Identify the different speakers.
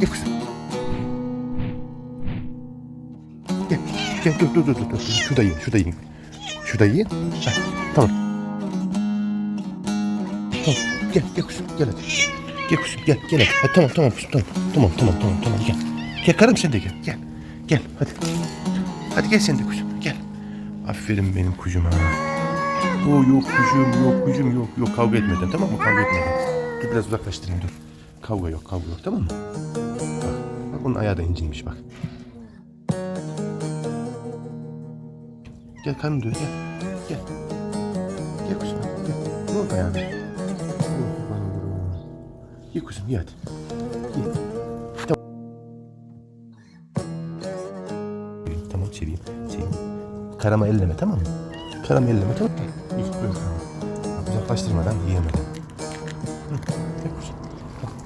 Speaker 1: Gel kuzum. Gel. Gel dur dur dur dur. Şurada yiyin şurada yiyin. Şurada yiyin. Heh, tamam. Tamam. Gel gel kuzum gel hadi. Gel kuzum gel gel hadi. hadi tamam tamam kuzum tamam. Tamam tamam tamam tamam gel. Gel karım sen de gel. Gel. Gel hadi. Hadi gel sen de kuzum gel. Aferin benim kuzuma. O yok kuzum yok kuzum yok yok kavga etmeden tamam mı kavga etmeden. Dur biraz uzaklaştırayım dur. Kavga yok kavga yok tamam mı? Bak, bak onun ayağı da incinmiş bak. Gel karnım dön gel. Gel. Gel kuzum gel. Ne oldu ayağına? Ye kuzum ye hadi. Ye. Tamam. Tamam. Seveyim. Karama elleme tamam mı? Karama elleme tamam mı? İyi. Bak, Uzaklaştırmadan yiyemeden.